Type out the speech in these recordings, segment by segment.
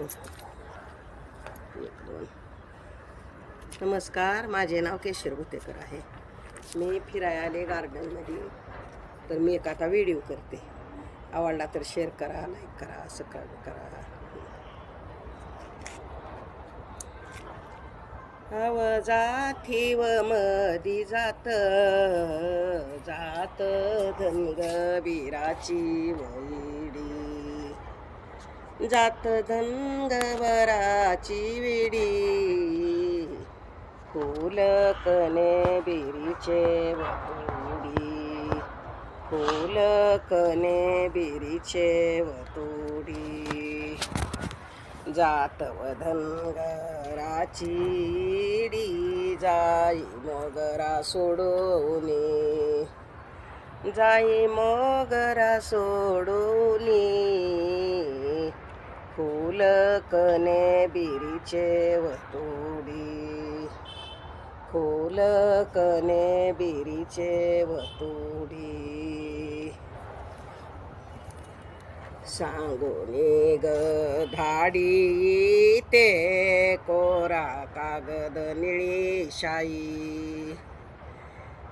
एक दोन नमस्कार. माझे नाव केशर गुतेकर आहे. मी फिरायला आले गार्डनमध्ये तर मी एक आता व्हिडिओ करते. आवडला तर शेअर करा लाईक करा सबस्क्राईब करा. हव जाथीव मधी जात जात धनग बिराची वैडी जात धनगवराची विडी. फुलकने बिरीचे वतुडी. फुलकने बिरीचे वतुडी. जात धनगराची डी जाई मगरा सोडोनी. जाई मगरा सोडोनी. फूल कने बिरीचे वतुडी. फूल कने बिरीचे वतुडी. सांगोनी ग धाडी ते कोरा कागद निळी शाई.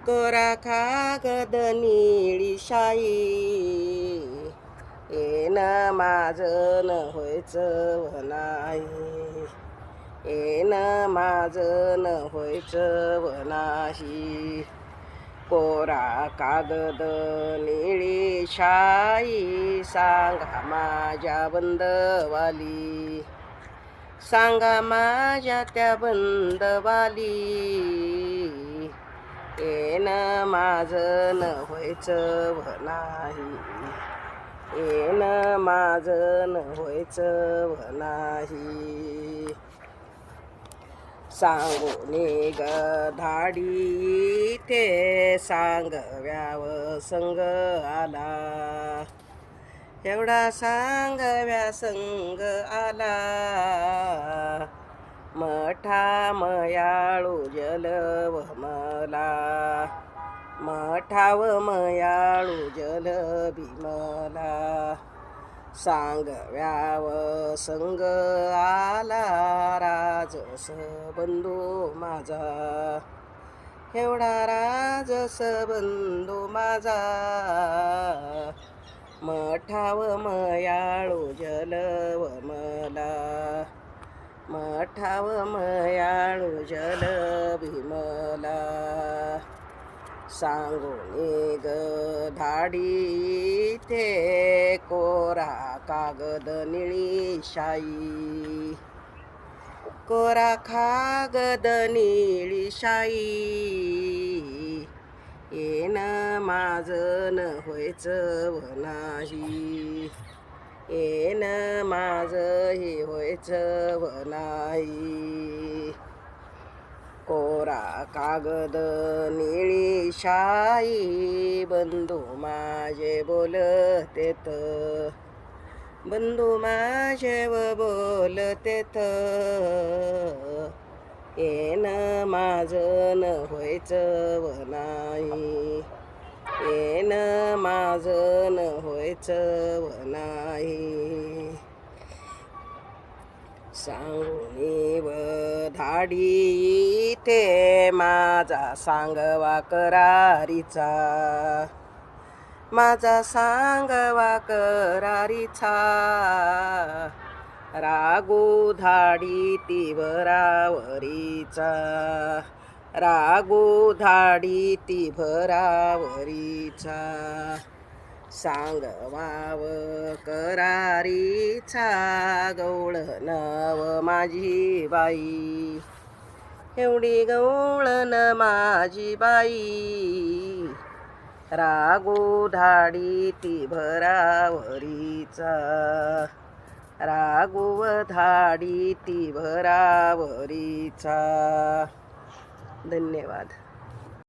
कोरा कागद निळी शाई. येन माझं न व्हायचं वनाही येन माझं न होयचं वनाही कोरा कागद निळी शाई सांगा माझ्या बंदवाली. सांगा माझ्या त्या बंदवाली. येन माझं न व्हायचं नाही. येन माझं न नाही सांगोनी ग धाडी ते सांगव्याव संग आला. एवढा सांगव्या संग आला. मठा मयाळू जलव मला. मठाव मयाळू जल भीमला सांगव्याव संग आला राजस बंधू माझा. एवढा राजस बंधू माझा. मठाव मयाळू जलव मला. मठाव मयाळू जल भीमला सांगून ग धाडी ते कोरा कागद निळी शाई. कोरा कागद निळी शाई. येन माझं न व्हायचं नाही. येन माझ हे व्हायचं नाही. कोरा कागद निळी शाई बंधू माझे बोलतेत बंधू माझे व बोलतेत येन माझं न व्हायचं व नाही येन माझं न व्हायचं व नाही सांगुनी धाडी ते माझा सांगवा करारीचा. माझा सांगवा करारीचा. रागू धाडी तिभरावरीचा रागू धाडी तिभरावरीचा सांगवाव करारीचा गवळ नव माझी बाई. एवढी गवळण माझी बाई. रागू धाडी ती भरावरीचा. रागुव धाडी ती भरावरीचा. धन्यवाद.